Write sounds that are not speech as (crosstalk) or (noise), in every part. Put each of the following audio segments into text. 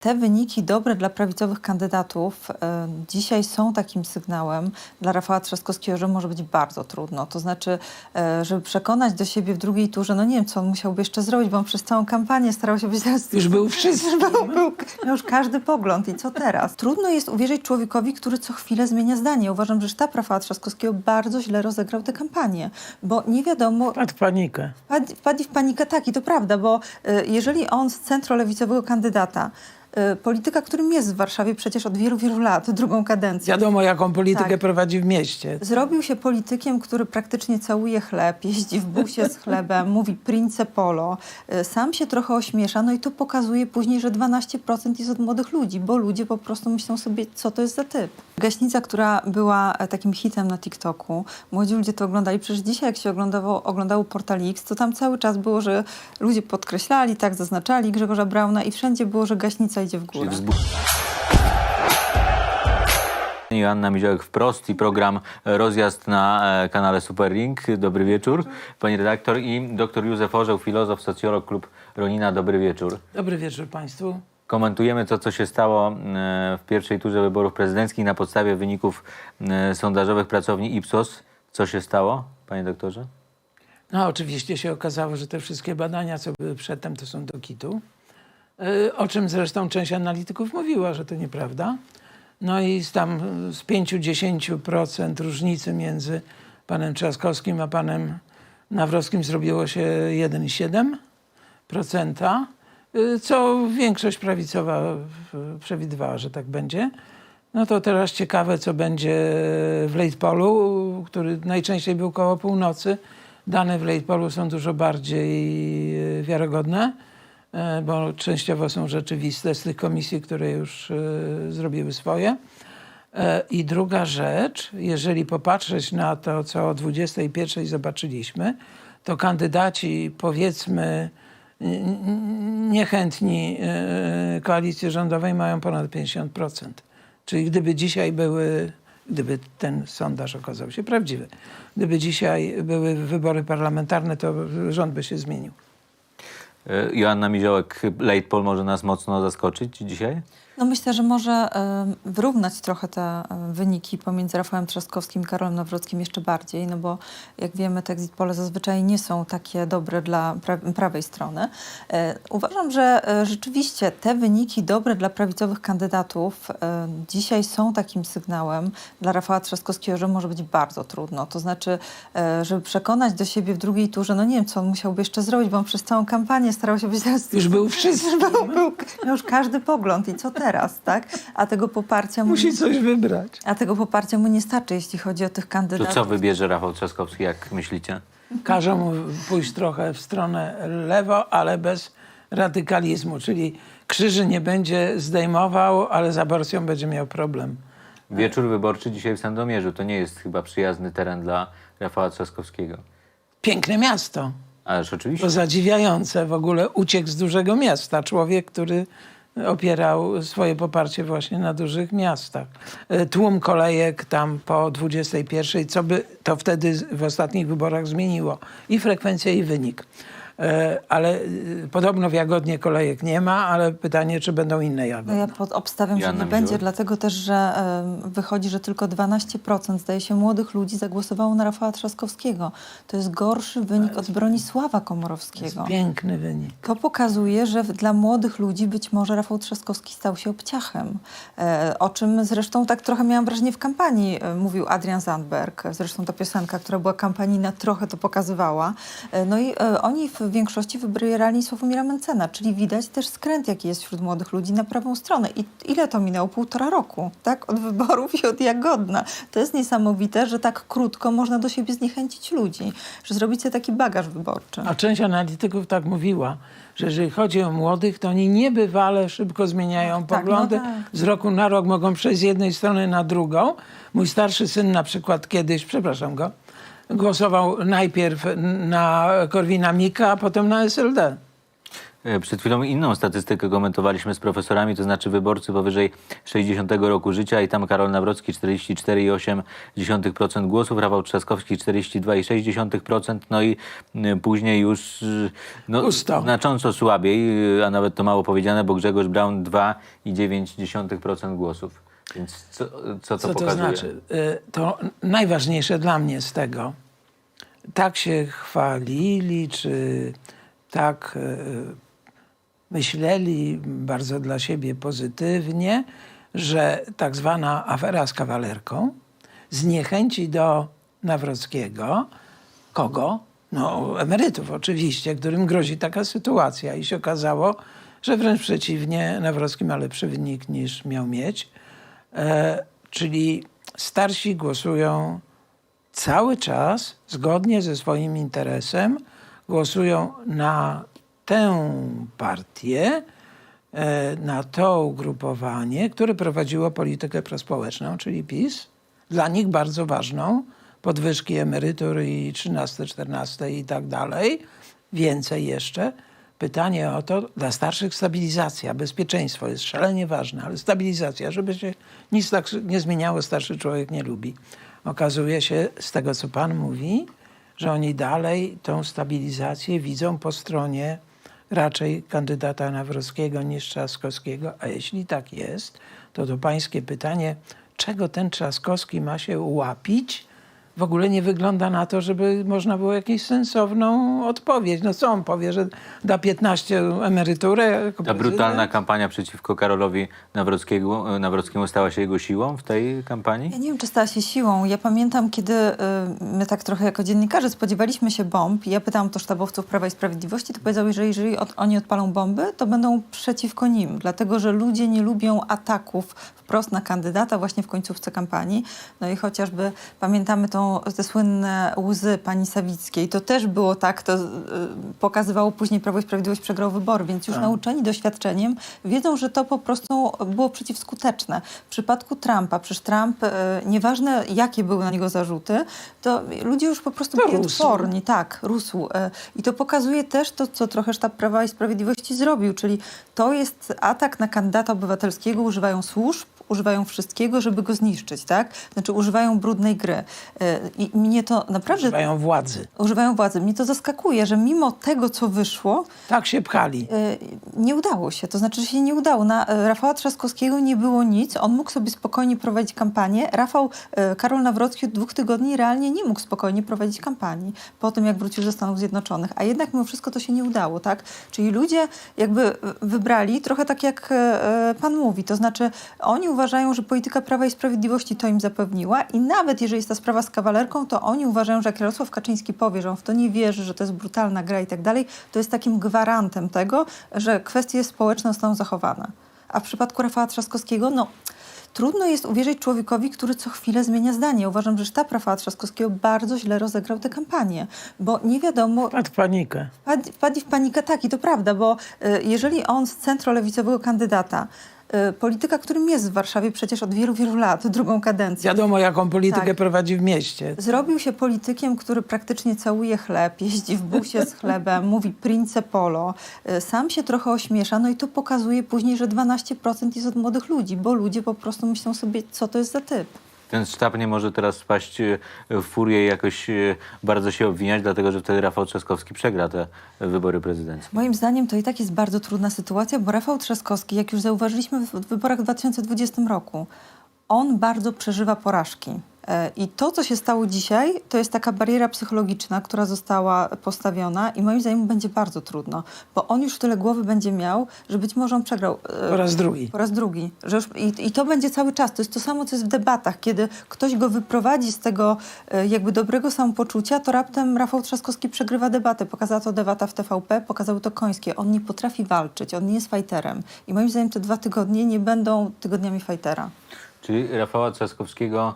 Te wyniki dobre dla prawicowych kandydatów e, dzisiaj są takim sygnałem dla Rafała Trzaskowskiego, że może być bardzo trudno. To znaczy, e, żeby przekonać do siebie w drugiej turze, no nie wiem, co on musiałby jeszcze zrobić, bo on przez całą kampanię starał się być teraz... Już był (laughs) wszystkim. Był, był, miał już każdy pogląd i co teraz? Trudno jest uwierzyć człowiekowi, który co chwilę zmienia zdanie. Uważam, że sztab Rafała Trzaskowskiego bardzo źle rozegrał tę kampanię, bo nie wiadomo, Wpadł w panikę. Wpadli, wpadli w panikę, tak, i to prawda, bo y, jeżeli on z centrolewicowego kandydata, y, polityka, którym jest w Warszawie przecież od wielu, wielu lat, drugą kadencję, Wiadomo, jaką politykę Tak. prowadzi w mieście. zrobił się politykiem, który praktycznie całuje chleb, jeździ w busie z chlebem, (laughs) mówi prince polo, y, sam się trochę ośmiesza, no i to pokazuje później, że 12% jest od młodych ludzi, bo ludzie po prostu myślą sobie, co to jest za typ. Gaśnica, która była e, takim hitem na TikToku, młodzi ludzie to oglądali, przecież dzisiaj jak się oglądało, oglądało Portal X, to tam cały czas było, że ludzie podkreślali, tak, zaznaczali Grzegorza Brauna i wszędzie było, że gaśnica idzie w górę. Joanna Miziołek wprost i program Rozjazd na e, kanale Superlink. Dobry wieczór, pani redaktor. I dr Józef Orzeł, filozof, socjolog, klub Ronina. Dobry wieczór. Dobry wieczór Państwu. Komentujemy to, co się stało e, w pierwszej turze wyborów prezydenckich na podstawie wyników e, sondażowych pracowni Ipsos. Co się stało, panie doktorze? No, oczywiście się okazało, że te wszystkie badania, co były przedtem, to są do kitu. Y, O czym zresztą część analityków mówiła, że to nieprawda. No i tam y, z 5-10% różnicy między panem Trzaskowskim a panem Nawrowskim zrobiło się 1,7%, y, co większość prawicowa przewidywała, że tak będzie. No to teraz ciekawe, co będzie w Late Polu, który najczęściej był koło północy. Dane w Late Polu są dużo bardziej wiarygodne, bo częściowo są rzeczywiste z tych komisji, które już e, zrobiły swoje. E, I druga rzecz, jeżeli popatrzeć na to, co o 21 zobaczyliśmy, to kandydaci, powiedzmy, niechętni e, koalicji rządowej mają ponad 50%. Czyli gdyby dzisiaj były, gdyby ten sondaż okazał się prawdziwy, gdyby dzisiaj były wybory parlamentarne, to rząd by się zmienił. E, Joanna Miziołek, late poll może nas mocno zaskoczyć dzisiaj? No myślę, że może em, wyrównać trochę te wyniki pomiędzy Rafałem Trzaskowskim i Karolem Nawrockim jeszcze bardziej, no bo jak wiemy, te exit pole zazwyczaj nie są takie dobre dla pra prawej strony. E, uważam, że e, rzeczywiście te wyniki dobre dla prawicowych kandydatów e, dzisiaj są takim sygnałem dla Rafała Trzaskowskiego, że może być bardzo trudno. To znaczy, e, żeby przekonać do siebie w drugiej turze, no nie wiem, co on musiałby jeszcze zrobić, bo on przez całą kampanię starał się być teraz Już był (laughs) wszystkim. był, był, miał już każdy pogląd i co teraz, tak? A tego poparcia mu, Musi coś wybrać. a tego poparcia mu nie starczy, jeśli chodzi o tych To kandydatów. co wybierze Rafał Trzaskowski, jak myślicie? Każą mu pójść trochę w stronę lewo, ale bez radykalizmu, czyli krzyży nie będzie zdejmował, ale z aborcją będzie miał problem. Wieczór wyborczy dzisiaj w Sandomierzu. To nie jest chyba przyjazny teren dla Rafała Trzaskowskiego. Piękne miasto. Ależ oczywiście. To zadziwiające w ogóle uciekł z dużego miasta. Człowiek, który opierał swoje poparcie właśnie na dużych miastach. E, Tłum kolejek tam po 21, co by to wtedy w ostatnich wyborach zmieniło. I frekwencja, i wynik. E, Ale e, podobno w Jagodnie kolejek nie ma, ale pytanie, czy będą inne No jagody. ja pod, obstawiam, że nie będzie, dlatego też, że em, wychodzi, że tylko 12% zdaje się młodych ludzi zagłosowało na Rafała Trzaskowskiego. To jest gorszy wynik od Bronisława Komorowskiego. Piękny wynik. To pokazuje, że w- dla młodych ludzi być może Rafał Trzaskowski stał się obciachem. E, o czym zresztą tak trochę miałam wrażenie w kampanii e, mówił Adrian Zandberg. Zresztą ta piosenka, która była kampanijna, trochę to pokazywała. E, no i e, oni w większości wybierali Sławomira Mencena, czyli widać też skręt, jaki jest wśród młodych ludzi na prawą stronę. I ile to minęło? Półtora roku, tak? Od wyborów i od Jagodna. To jest niesamowite, że tak krótko można do siebie zniechęcić ludzi, że zrobić sobie taki bagaż wyborczy. A część analityków tak mówiła, że jeżeli chodzi o młodych, to oni niebywale szybko zmieniają tak, poglądy. no tak. Z roku na rok mogą przejść z jednej strony na drugą. Mój starszy syn na przykład kiedyś, przepraszam go, głosował najpierw na Korwina Mika, a potem na SLD. E, Przed chwilą inną statystykę komentowaliśmy z profesorami, to znaczy wyborcy powyżej 60 roku życia i tam Karol Nawrocki 44,8% głosów, Rafał Trzaskowski 42,6%, no i y, później już y, no, znacząco słabiej, a nawet to mało powiedziane, bo Grzegorz Braun 2,9% głosów. Więc co, co to Co to znaczy? Y, To najważniejsze dla mnie z tego, tak się chwalili, czy tak y, myśleli bardzo dla siebie pozytywnie, że tak zwana afera z kawalerką zniechęci do Nawrockiego kogo? No, emerytów oczywiście, którym grozi taka sytuacja. I się okazało, że wręcz przeciwnie, Nawrocki ma lepszy wynik niż miał mieć. E, czyli starsi głosują cały czas zgodnie ze swoim interesem, głosują na tę partię, e, na to ugrupowanie, które prowadziło politykę prospołeczną, czyli PiS. Dla nich bardzo ważną, podwyżki emerytur i 13, 14 i tak dalej. Więcej jeszcze. Pytanie o to, dla starszych stabilizacja, bezpieczeństwo jest szalenie ważne, ale stabilizacja, żeby się nic tak nie zmieniało, starszy człowiek nie lubi. Okazuje się z tego, co pan mówi, że oni dalej tą stabilizację widzą po stronie raczej kandydata Nawrockiego niż Trzaskowskiego. A jeśli tak jest, to to pańskie pytanie, czego ten Trzaskowski ma się ułapić, w ogóle nie wygląda na to, żeby można było jakąś sensowną odpowiedź. No co on powie, że da 15 emeryturę? jako Ta brutalna kampania przeciwko Karolowi Nawrockiemu, Nawrockiemu stała się jego siłą w tej kampanii? Ja nie wiem, czy stała się siłą. Ja pamiętam, kiedy y, my tak trochę jako dziennikarze spodziewaliśmy się bomb i ja pytałam to sztabowców Prawa i Sprawiedliwości, to powiedział, że jeżeli od, oni odpalą bomby, to będą przeciwko nim, dlatego że ludzie nie lubią ataków wprost na kandydata właśnie w końcówce kampanii. No i chociażby pamiętamy tą, te słynne łzy pani Sawickiej, to też było tak, to y, pokazywało później Prawo i Sprawiedliwość przegrało wybory, więc już nauczeni doświadczeniem wiedzą, że to po prostu było przeciwskuteczne. W przypadku Trumpa, przecież Trump, y, nieważne jakie były na niego zarzuty, to ludzie już po prostu To byli rósł. odporni, tak, rósł. Y, I to pokazuje też to, co trochę sztab Prawa i Sprawiedliwości zrobił, czyli to jest atak na kandydata obywatelskiego, używają służb, używają wszystkiego, żeby go zniszczyć, tak? Znaczy używają brudnej gry. Y, I mnie to naprawdę... Używają władzy. Używają władzy. Mnie to zaskakuje, że mimo tego, co wyszło, Tak się pchali. y, nie udało się. To znaczy, że się nie udało. Na y, Rafała Trzaskowskiego nie było nic. On mógł sobie spokojnie prowadzić kampanię. Rafał, Karol Nawrocki od dwóch tygodni realnie nie mógł spokojnie prowadzić kampanii po tym, jak wrócił ze Stanów Zjednoczonych. A jednak mimo wszystko to się nie udało, tak? Czyli ludzie jakby wybrali trochę tak, jak pan mówi. To znaczy, oni uważają, że polityka Prawa i Sprawiedliwości to im zapewniła i nawet jeżeli jest ta sprawa z kawalerką, to oni uważają, że jak Jarosław Kaczyński powie, że on w to nie wierzy, że to jest brutalna gra i tak dalej, to jest takim gwarantem tego, że kwestie społeczne zostaną zachowane. A w przypadku Rafała Trzaskowskiego, no trudno jest uwierzyć człowiekowi, który co chwilę zmienia zdanie. Uważam, że sztab Rafała Trzaskowskiego bardzo źle rozegrał tę kampanię, bo nie wiadomo, Padł w panikę. Wpadli, wpadli w panikę, tak, i to prawda, bo y, jeżeli on z centrolewicowego kandydata, polityka, którym jest w Warszawie przecież od wielu, wielu lat, drugą kadencję, Wiadomo, jaką politykę Tak. prowadzi w mieście. zrobił się politykiem, który praktycznie całuje chleb, jeździ w busie z chlebem, (laughs) mówi prince polo, y, sam się trochę ośmiesza, no i to pokazuje później, że 12% jest od młodych ludzi, bo ludzie po prostu myślą sobie, co to jest za typ. Ten sztab nie może teraz wpaść e, w furię i jakoś e, bardzo się obwiniać, dlatego że wtedy Rafał Trzaskowski przegra te wybory prezydenckie. Moim zdaniem to i tak jest bardzo trudna sytuacja, bo Rafał Trzaskowski, jak już zauważyliśmy w wyborach w 2020 roku, on bardzo przeżywa porażki. I to, co się stało dzisiaj, to jest taka bariera psychologiczna, która została postawiona i moim zdaniem będzie bardzo trudno, bo on już tyle głowy będzie miał, że być może on przegrał. e, Po raz drugi. po raz drugi. Że już, i, I to będzie cały czas. To jest to samo, co jest w debatach. Kiedy ktoś go wyprowadzi z tego e, jakby dobrego samopoczucia, to raptem Rafał Trzaskowski przegrywa debatę. Pokazała to debata w TVP, pokazały to Końskie. On nie potrafi walczyć, on nie jest fajterem. I moim zdaniem te dwa tygodnie nie będą tygodniami fajtera. Czyli Rafała Trzaskowskiego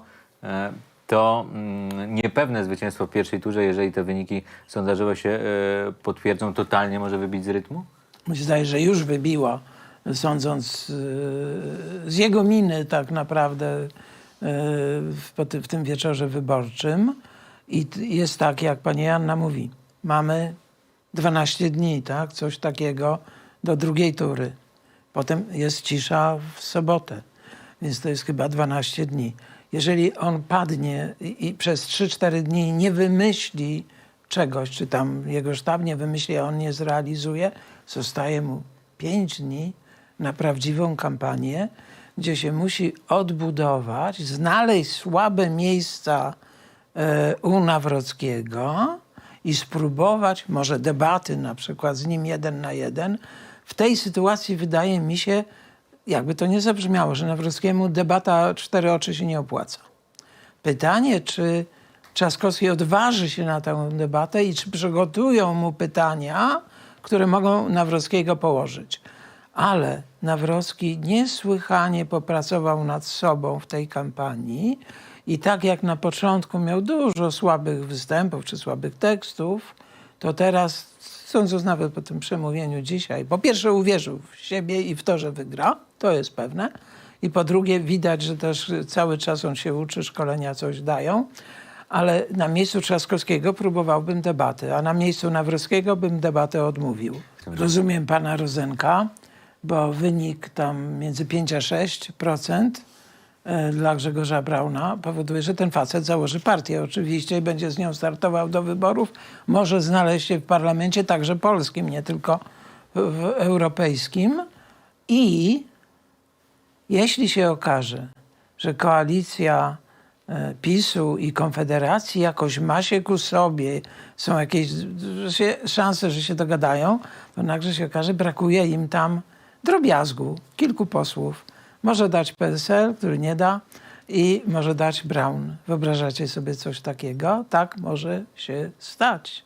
to mm, niepewne zwycięstwo w pierwszej turze, jeżeli te wyniki sondażowe się e, potwierdzą, totalnie może wybić z rytmu? Mi się zdaje, że już wybiło, sądząc yy, z jego miny tak naprawdę w, tym wieczorze wyborczym. I jest tak, jak pani Janna mówi, mamy 12 dni, tak? Coś takiego do drugiej tury. Potem jest cisza w sobotę, więc to jest chyba 12 dni. Jeżeli on padnie i, i przez 3-4 dni nie wymyśli czegoś, czy tam jego sztab nie wymyśli, a on nie zrealizuje, zostaje mu 5 dni na prawdziwą kampanię, gdzie się musi odbudować, znaleźć słabe miejsca e, u Nawrockiego i spróbować może debaty na przykład z nim jeden na jeden. W tej sytuacji wydaje mi się, jakby to nie zabrzmiało, że Nawrockiemu debata cztery oczy się nie opłaca. Pytanie, czy Trzaskowski odważy się na tę debatę i czy przygotują mu pytania, które mogą Nawrockiego położyć. Ale Nawrocki niesłychanie popracował nad sobą w tej kampanii i tak jak na początku miał dużo słabych występów czy słabych tekstów, to teraz, sądząc nawet po tym przemówieniu dzisiaj, po pierwsze uwierzył w siebie i w to, że wygra, to jest pewne. I po drugie widać, że też cały czas on się uczy, szkolenia coś dają. Ale na miejscu Trzaskowskiego próbowałbym debaty, a na miejscu Nawrockiego bym debatę odmówił. Rozumiem pana Rozenka, bo wynik tam między 5 a 6% e, dla Grzegorza Brauna powoduje, że ten facet założy partię oczywiście i będzie z nią startował do wyborów. Może znaleźć się w parlamencie także polskim, nie tylko w europejskim. I jeśli się okaże, że koalicja e, PiSu i Konfederacji jakoś ma się ku sobie, są jakieś się, szanse, że się dogadają, to nagle się okaże, brakuje im tam drobiazgu, kilku posłów. Może dać PSL, który nie da, i może dać Brown. Wyobrażacie sobie coś takiego? Tak może się stać.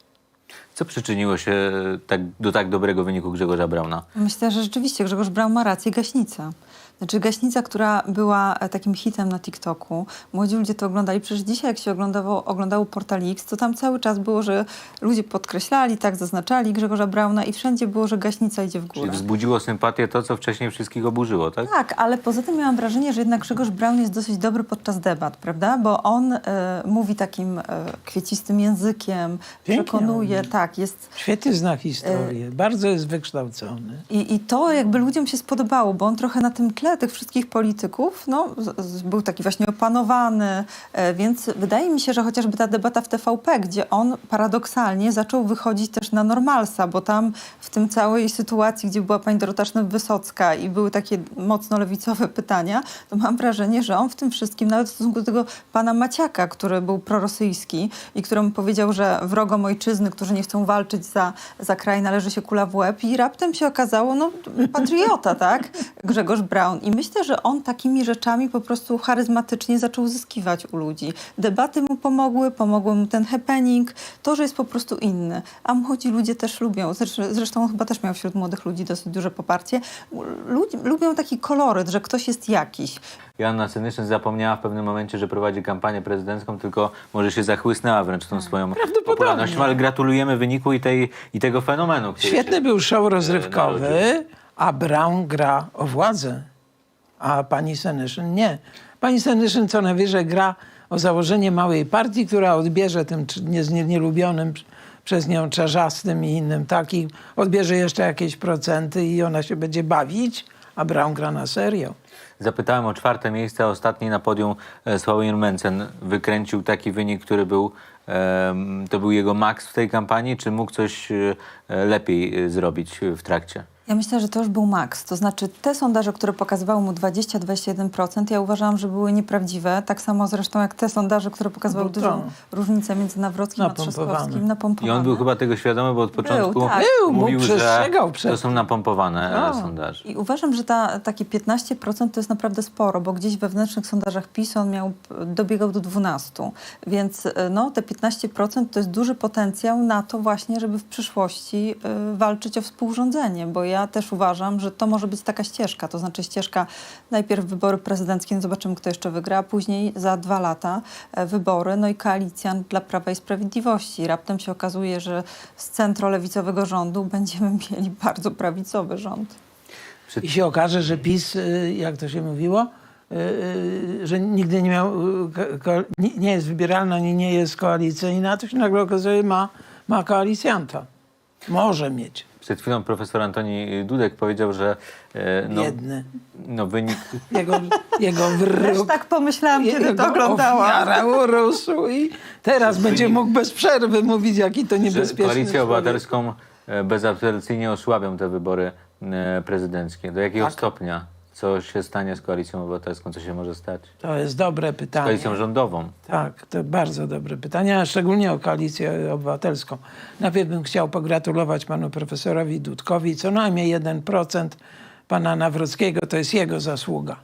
Co przyczyniło się tak, do tak dobrego wyniku Grzegorza Brauna? Myślę, że rzeczywiście Grzegorz Braun ma rację, gaśnica. Znaczy gaśnica, która była e, takim hitem na TikToku. Młodzi ludzie to oglądali. Przecież dzisiaj, jak się oglądało, oglądało Portal X, to tam cały czas było, że ludzie podkreślali, tak zaznaczali Grzegorza Brauna i wszędzie było, że gaśnica idzie w Czyli górę. wzbudziło sympatię to, co wcześniej wszystkich oburzyło, tak? Tak, ale poza tym miałam wrażenie, że jednak Grzegorz Braun jest dosyć dobry podczas debat, prawda? Bo on e, mówi takim e, kwiecistym językiem, Pięknie przekonuje, mówi. tak, jest Świetnie zna historię, bardzo jest wykształcony. I, I to jakby ludziom się spodobało, bo on trochę na tym tle tych wszystkich polityków no, był taki właśnie opanowany, e, więc wydaje mi się, że chociażby ta debata w TVP, gdzie on paradoksalnie zaczął wychodzić też na normalsa, bo tam w tym całej sytuacji, gdzie była pani Dorota Wysocka i były takie mocno lewicowe pytania, to mam wrażenie, że on w tym wszystkim, nawet w stosunku do tego pana Maciaka, który był prorosyjski i któremu powiedział, że wrogom ojczyzny, którzy nie chcą walczyć za, za kraj, należy się kula w łeb i raptem się okazało, no patriota, tak? Grzegorz Braun. I myślę, że on takimi rzeczami po prostu charyzmatycznie zaczął zyskiwać u ludzi. Debaty mu pomogły, pomogły mu ten happening, to, że jest po prostu inny. A młodzi ludzie też lubią, zresztą, on chyba też miał wśród młodych ludzi dosyć duże poparcie, ludzi, lubią taki koloryt, że ktoś jest jakiś. Joanna Senyszyn zapomniała w pewnym momencie, że prowadzi kampanię prezydencką, tylko może się zachłysnęła wręcz tą swoją popularnością, ale gratulujemy wyniku i, tej, i tego fenomenu. Świetny się- był show rozrywkowy, a Brown gra o władzę, a pani Senyszyn nie. Pani Senyszyn co najwyżej gra o założenie małej partii, która odbierze tym nielubionym przez nią czarzastym i innym takim, odbierze jeszcze jakieś procenty i ona się będzie bawić, a Brown gra na serio. Zapytałem o czwarte miejsce, ostatni na podium e, Sławomir Mencen wykręcił taki wynik, który był, to był jego maks w tej kampanii, czy mógł coś e, lepiej e, zrobić w trakcie? Ja myślę, że to już był maks. To znaczy te sondaże, które pokazywały mu 20-21%, ja uważałam, że były nieprawdziwe. Tak samo zresztą jak te sondaże, które pokazywały dużą różnicę między Nawrockim a Napompowane. Trzaskowskim. I Napompowane. on był chyba tego świadomy, bo od początku tak. Był, bo mówił, że to są napompowane No. e, sondaże. I uważam, że ta, takie 15% to jest naprawdę sporo, bo gdzieś w wewnętrznych sondażach PiS on miał, dobiegał do 12%. Więc y, no, te 15% to jest duży potencjał na to właśnie, żeby w przyszłości y, walczyć o współrządzenie, bo ja też uważam, że to może być taka ścieżka, to znaczy ścieżka najpierw wybory prezydenckie, no zobaczymy kto jeszcze wygra, a później za dwa lata e, wybory, no i koalicjant dla Prawa i Sprawiedliwości. Raptem się okazuje, że z centrolewicowego rządu będziemy (laughs) mieli bardzo prawicowy rząd. I się okaże, że PiS, y, jak to się mówiło, y, że nigdy nie miał, nie- jest wybieralny ani nie jest koalicyjny, a to się nagle okazuje, ma, ma koalicjanta. Może mieć. Przed chwilą profesor Antoni Dudek powiedział, że e, no, Biedny. no wynik (laughs) Jego, jego Też wyrok. tak pomyślałam, kiedy jego to oglądałam. urósł i teraz będzie mógł bez przerwy mówić, jaki to niebezpieczny koalicję człowiek. obywatelską e, bezapelacyjnie osłabią te wybory e, prezydenckie. Do jakiego Tak. stopnia? Co się stanie z koalicją obywatelską? Co się może stać? To jest dobre Z pytanie. koalicją rządową. Tak, to bardzo dobre pytanie, a szczególnie o koalicję obywatelską. Najpierw bym chciał pogratulować panu profesorowi Dudkowi. Co najmniej 1% pana Nawrockiego to jest jego zasługa.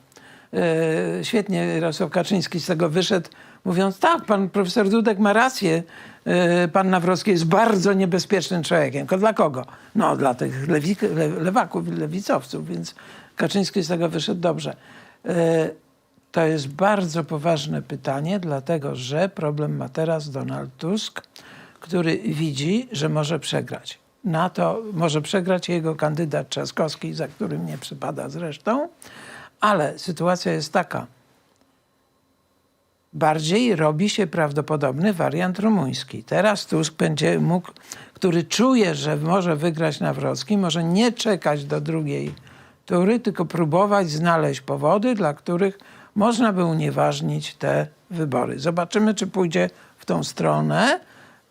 E, świetnie Jarosław Kaczyński z tego wyszedł, mówiąc tak, pan profesor Dudek ma rację, e, pan Nawrocki jest bardzo niebezpiecznym człowiekiem. Tylko dla kogo? No dla tych lewi, le, lewaków, lewicowców, więc Kaczyński z tego wyszedł dobrze. E, to jest bardzo poważne pytanie, dlatego że problem ma teraz Donald Tusk, który widzi, że może przegrać. Na to może przegrać jego kandydat Trzaskowski, za którym nie przypada zresztą, ale sytuacja jest taka. Bardziej robi się prawdopodobny wariant rumuński. Teraz Tusk będzie mógł, który czuje, że może wygrać Nawrocki, może nie czekać do drugiej tury, tylko próbować znaleźć powody, dla których można by unieważnić te wybory. Zobaczymy, czy pójdzie w tą stronę.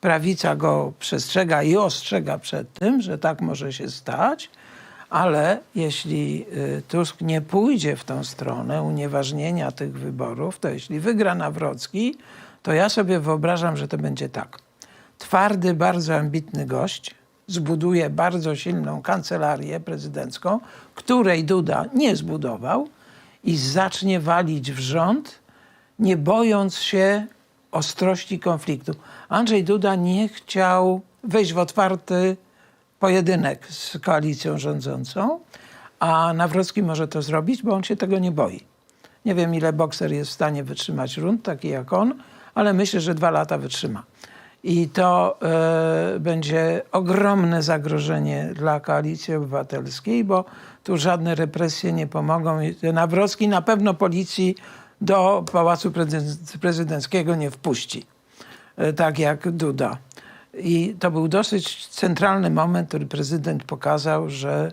Prawica go przestrzega i ostrzega przed tym, że tak może się stać. Ale jeśli y, Tusk nie pójdzie w tą stronę unieważnienia tych wyborów, to jeśli wygra Nawrocki, to ja sobie wyobrażam, że to będzie tak. Twardy, bardzo ambitny gość zbuduje bardzo silną kancelarię prezydencką, której Duda nie zbudował i zacznie walić w rząd, nie bojąc się ostrości konfliktu. Andrzej Duda nie chciał wejść w otwarty pojedynek z koalicją rządzącą, a Nawrocki może to zrobić, bo on się tego nie boi. Nie wiem, ile bokser jest w stanie wytrzymać rund, taki jak on, ale myślę, że dwa lata wytrzyma. I to e, będzie ogromne zagrożenie dla koalicji obywatelskiej, bo tu żadne represje nie pomogą. Nawrocki na pewno policji do Pałacu Prezyden- Prezydenckiego nie wpuści, e, tak jak Duda. I to był dosyć centralny moment, który prezydent pokazał, że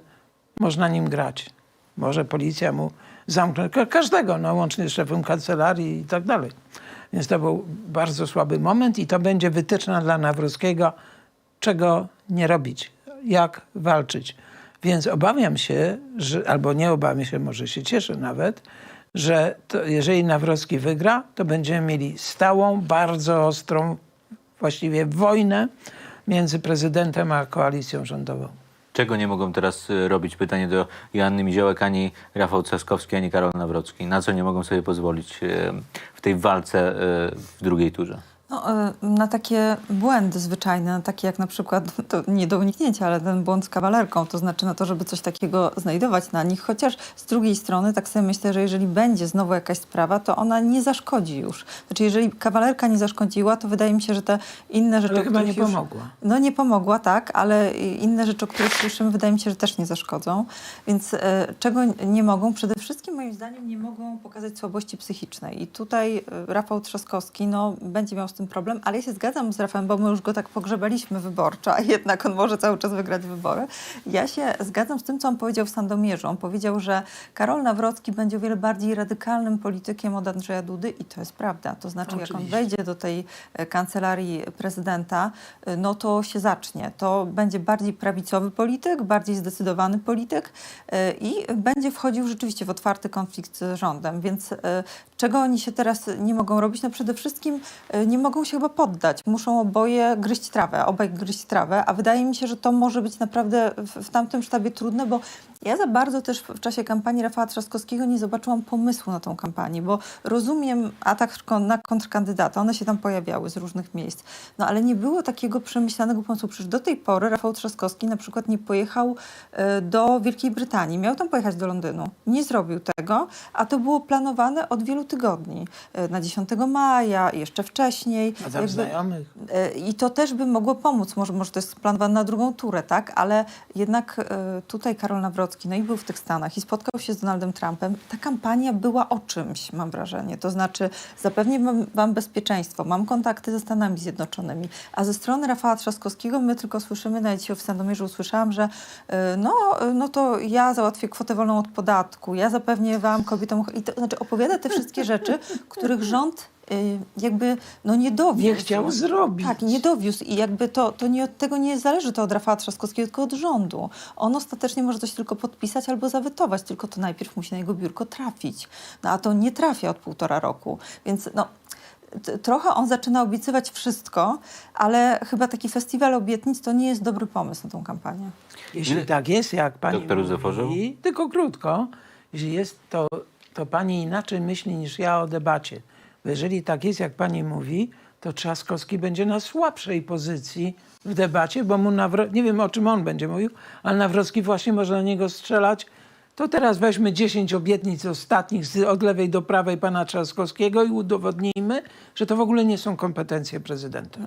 można nim grać. Może policja mu zamknąć ka- każdego, no, łącznie z szefem kancelarii i tak dalej. Więc to był bardzo słaby moment i to będzie wytyczna dla Nawrockiego, czego nie robić, jak walczyć. Więc obawiam się, że, albo nie obawiam się, może się cieszę nawet, że to, jeżeli Nawrocki wygra, to będziemy mieli stałą, bardzo ostrą, właściwie wojnę między prezydentem a koalicją rządową. Czego nie mogą teraz e, robić? Pytanie do Joanny Miziołek, ani Rafał Trzaskowski, ani Karol Nawrocki. Na co nie mogą sobie pozwolić e, w tej walce e, w drugiej turze? No, y, na takie błędy zwyczajne, takie jak na przykład, (laughs) to nie do uniknięcia, ale ten błąd z kawalerką, to znaczy na to, żeby coś takiego znajdować na nich, chociaż z drugiej strony tak sobie myślę, że jeżeli będzie znowu jakaś sprawa, to ona nie zaszkodzi już. Znaczy jeżeli kawalerka nie zaszkodziła, to wydaje mi się, że te inne rzeczy, Ale chyba nie już, pomogła. No nie pomogła, tak, ale inne rzeczy, o których słyszymy, wydaje mi się, że też nie zaszkodzą. Więc e, czego nie mogą? Przede wszystkim moim zdaniem nie mogą pokazać słabości psychicznej. I tutaj e, Rafał Trzaskowski no, będzie miał z tym problem, ale ja się zgadzam z Rafałem, bo my już go tak pogrzebaliśmy wyborczo, a jednak on może cały czas wygrać wybory. Ja się zgadzam z tym, co on powiedział w Sandomierzu. On powiedział, że Karol Nawrocki będzie o wiele bardziej radykalnym politykiem od Andrzeja Dudy i to jest prawda. To znaczy, jak on Oczywiście. wejdzie do tej e, kancelarii prezydenta, y, no to się zacznie. To będzie bardziej prawicowy polityk, bardziej zdecydowany polityk y, i będzie wchodził rzeczywiście w otwarty konflikt z rządem. Więc czego oni się teraz nie mogą robić? No przede wszystkim nie mogą się chyba poddać. Muszą oboje gryźć trawę, obaj gryźć trawę, a wydaje mi się, że to może być naprawdę w, w tamtym sztabie trudne, bo ja za bardzo też w czasie kampanii Rafała Trzaskowskiego nie zobaczyłam pomysłu na tą kampanię, bo rozumiem atak na kontrkandydata, one się tam pojawiały z różnych miejsc, no ale nie było takiego przemyślanego pomysłu. Przecież do tej pory Rafał Trzaskowski na przykład nie pojechał e, do Wielkiej Brytanii, miał tam pojechać do Londynu. Nie zrobił tego, a to było planowane od wielu tygodni. E, Na 10 maja, jeszcze wcześniej. A tam znajomych. E, I to też by mogło pomóc. Może, może to jest planowane na drugą turę, tak? Ale jednak e, tutaj Karol Nawrocki, no i był w tych Stanach i spotkał się z Donaldem Trumpem. Ta kampania była o czymś, mam wrażenie. To znaczy, zapewnię wam, bezpieczeństwo, mam kontakty ze Stanami Zjednoczonymi. A ze strony Rafała Trzaskowskiego my tylko słyszymy, nawet dzisiaj w Sandomierzu usłyszałam, że e, no, no to ja załatwię kwotę wolną od podatku, ja zapewnię wam kobietom... I to znaczy opowiada te wszystkie rzeczy, których rząd jakby no nie dowiózł. Nie chciał zrobić. Tak, nie dowiózł i jakby to, to nie od tego nie zależy to od Rafała Trzaskowskiego, tylko od rządu. On ostatecznie może coś tylko podpisać albo zawetować, tylko to najpierw musi na jego biurko trafić. No a to nie trafia od półtora roku, więc no... Trochę on zaczyna obiecywać wszystko, ale chyba taki festiwal obietnic to nie jest dobry pomysł na tą kampanię. Jeśli tak jest, jak pani mówi, tylko krótko, jeśli jest, to, to pani inaczej myśli niż ja o debacie. Jeżeli tak jest, jak pani mówi, to Trzaskowski będzie na słabszej pozycji w debacie, bo mu Nawro... nie wiem o czym on będzie mówił, ale Nawrocki właśnie może na niego strzelać. To teraz weźmy 10 obietnic ostatnich od lewej do prawej pana Trzaskowskiego i udowodnijmy, że to w ogóle nie są kompetencje prezydenta.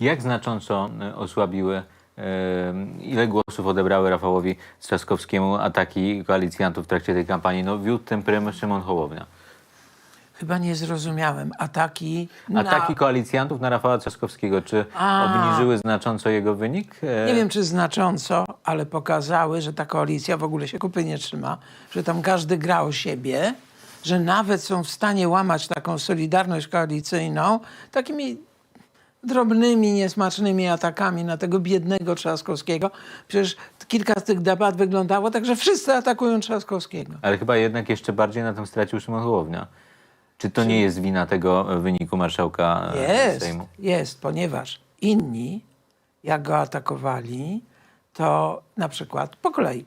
Jak znacząco e, osłabiły, e, ile głosów odebrały Rafałowi Trzaskowskiemu ataki koalicjantów w trakcie tej kampanii? No wiódł ten prym Szymon Hołownia. Chyba nie zrozumiałem. Ataki na... Ataki koalicjantów na Rafała Trzaskowskiego, czy A. obniżyły znacząco jego wynik? E, Nie wiem, czy znacząco, ale pokazały, że ta koalicja w ogóle się kupy nie trzyma, że tam każdy gra o siebie, że nawet są w stanie łamać taką solidarność koalicyjną takimi drobnymi, niesmacznymi atakami na tego biednego Trzaskowskiego. Przecież kilka z tych debat wyglądało tak, że wszyscy atakują Trzaskowskiego. Ale chyba jednak jeszcze bardziej na tym stracił Szymon Hołownia. Czy to nie jest wina tego e, wyniku marszałka e, Jest, Sejmu? jest, ponieważ inni, jak go atakowali, to na przykład po kolei.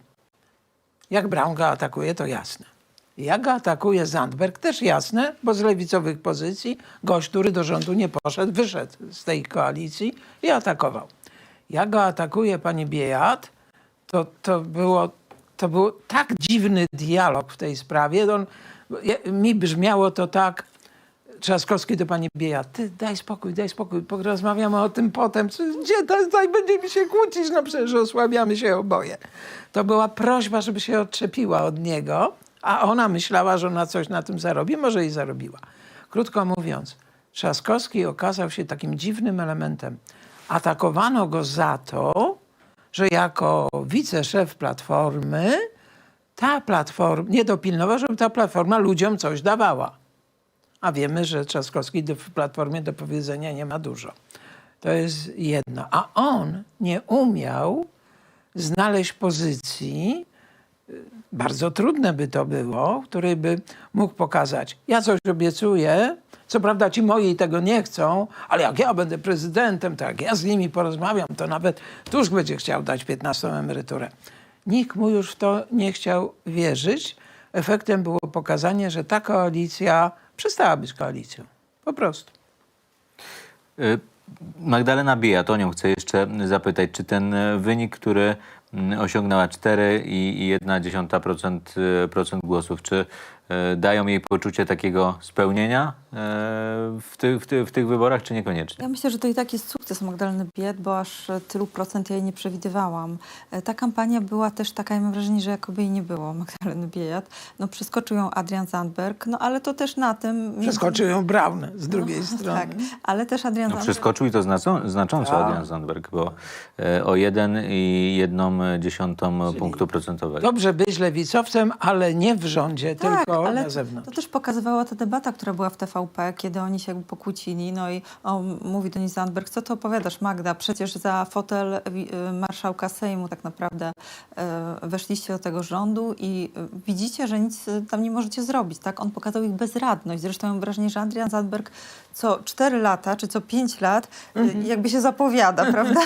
Jak Braun go atakuje, to jasne. Jak go atakuje Zandberg, też jasne, bo z lewicowych pozycji gość, który do rządu nie poszedł, wyszedł z tej koalicji i atakował. Jak go atakuje pani Biejat, to, to, było, to był tak dziwny dialog w tej sprawie. On, mi brzmiało to tak, Trzaskowski do pani Bieja, ty daj spokój, daj spokój, porozmawiamy o tym potem. Gdzie tutaj będziemy się kłócić? No przecież osłabiamy się oboje. To była prośba, żeby się odczepiła od niego, a ona myślała, że ona coś na tym zarobi, może i zarobiła. Krótko mówiąc, Trzaskowski okazał się takim dziwnym elementem. Atakowano go za to, że jako wiceszef Platformy ta platforma, nie dopilnował, żeby ta platforma ludziom coś dawała. A wiemy, że Trzaskowski do- Platformie do powiedzenia nie ma dużo. To jest jedno. A on nie umiał znaleźć pozycji, y, bardzo trudne by to było, której by mógł pokazać, ja coś obiecuję, co prawda ci moi tego nie chcą, ale jak ja będę prezydentem, to jak ja z nimi porozmawiam, to nawet Tusk będzie chciał dać 15 emeryturę. Nikt mu już w to nie chciał wierzyć. Efektem było pokazanie, że ta koalicja przestała być koalicją. Po prostu. Y, Magdalena Bija, to o nią chcę jeszcze zapytać, czy ten e, wynik, który osiągnęła 4,1% y, procent głosów, czy e, dają jej poczucie takiego spełnienia e, w, ty, w, ty, w tych wyborach, czy niekoniecznie? Ja myślę, że to i tak jest sukces Magdaleny Bied, bo aż e, tylu procent ja jej nie przewidywałam. E, Ta kampania była też taka, ja mam wrażenie, że jakoby jej nie było, (laughs) Magdaleny Biejat. No przeskoczył ją Adrian Zandberg, no ale to też na tym... Przeskoczył ją Braun z drugiej no, (laughs) strony. Tak, ale też Adrian No, Zandberg... przeskoczył i to znaco, znacząco Tak. Adrian Zandberg, bo e, o 1,1 punktu procentowego. Dobrze być lewicowcem, ale nie w rządzie, tylko ale na zewnątrz. To też pokazywała ta debata, która była w TVP, kiedy oni się jakby pokłócili. No i on mówi do niej Zandberg, co ty opowiadasz Magda? Przecież za fotel y, marszałka Sejmu tak naprawdę y, weszliście do tego rządu i y, widzicie, że nic tam nie możecie zrobić. Tak? On pokazał ich bezradność. Zresztą mam wrażenie, że Adrian Zandberg co 4 lata czy co 5 lat y, Mhm. jakby się zapowiada, (laughs) prawda?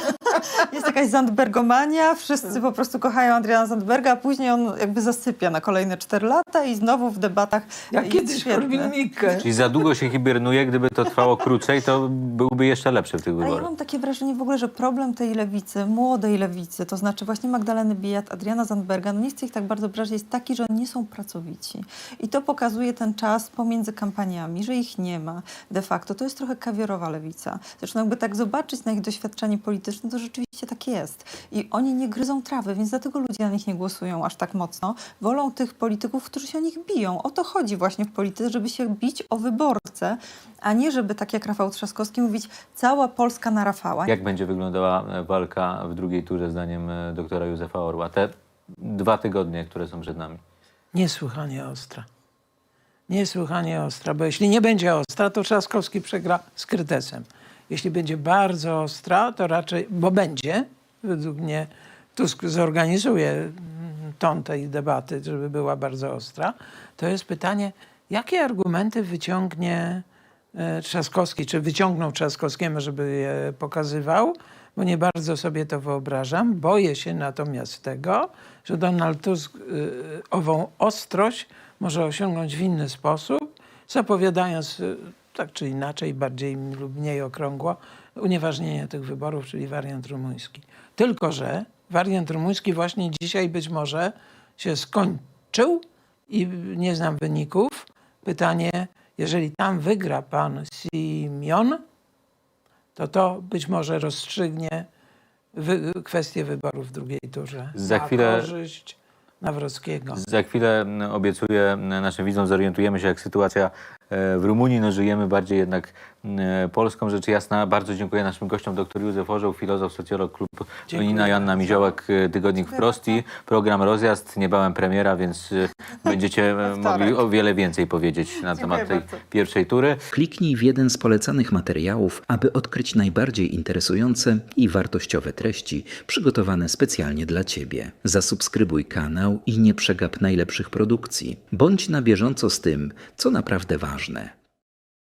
Jest jakaś Zandbergomania, wszyscy po prostu kochają Adriana Zandberga, a później on jakby zasypia na kolejne 4 lata i znowu w debatach Jak jest kiedyś. Korwin-Mikke. Czyli za długo się hibernuje, gdyby to trwało krócej, to byłby jeszcze lepszy w tych Ale ja wyborach. mam takie wrażenie w ogóle, że problem tej lewicy, młodej lewicy, to znaczy właśnie Magdaleny Bijat, Adriana Zandberga, no nie chcę ich tak bardzo brać, jest taki, że oni nie są pracowici. I to pokazuje ten czas pomiędzy kampaniami, że ich nie ma de facto. To jest trochę kawiorowa lewica. Zresztą jakby tak zobaczyć na ich doświadczenie polityczne, to rzeczywiście tak jest. I oni nie gryzą trawy, więc dlatego ludzie na nich nie głosują aż tak mocno. Wolą tych polityków, którzy się o nich biją. O to chodzi właśnie w polityce, żeby się bić o wyborcę, a nie żeby tak jak Rafał Trzaskowski mówić cała Polska na Rafała. Jak będzie wyglądała e, walka w drugiej turze, zdaniem e, doktora Józefa Orła? Te dwa tygodnie, które są przed nami. Niesłychanie ostra. Niesłychanie ostra, bo jeśli nie będzie ostra, to Trzaskowski przegra z Krytesem. Jeśli będzie bardzo ostra, to raczej, bo będzie, według mnie Tusk zorganizuje mm, ton tej debaty, żeby była bardzo ostra, to jest pytanie, jakie argumenty wyciągnie e, Trzaskowski, czy wyciągnął Trzaskowskiemu, żeby je pokazywał, bo nie bardzo sobie to wyobrażam. Boję się natomiast tego, że Donald Tusk y, ową ostrość może osiągnąć w inny sposób, zapowiadając y, tak czy inaczej, bardziej lub mniej okrągło, unieważnienie tych wyborów, czyli wariant rumuński. Tylko, że wariant rumuński właśnie dzisiaj być może się skończył i nie znam wyników. Pytanie, jeżeli tam wygra pan Simeon, to to być może rozstrzygnie wy, kwestię wyborów w drugiej turze. Za chwilę- korzyść Nawrockiego. Za chwilę obiecuję naszym widzom, zorientujemy się, jak sytuacja w Rumunii. No, żyjemy bardziej jednak m, Polską, rzecz jasna. Bardzo dziękuję naszym gościom, dr Józef Orzeł, filozof, socjolog, klub Dziękuję Nina Joanna. Miziołek, e, Tygodnik Wprost i program Rozjazd, niebawem premiera, więc e, (laughs) będziecie e, mogli o wiele więcej powiedzieć na temat tej bardzo. pierwszej tury. Kliknij w jeden z polecanych materiałów, aby odkryć najbardziej interesujące i wartościowe treści przygotowane specjalnie dla Ciebie. Zasubskrybuj kanał i nie przegap najlepszych produkcji. Bądź na bieżąco z tym, co naprawdę ważne. важное.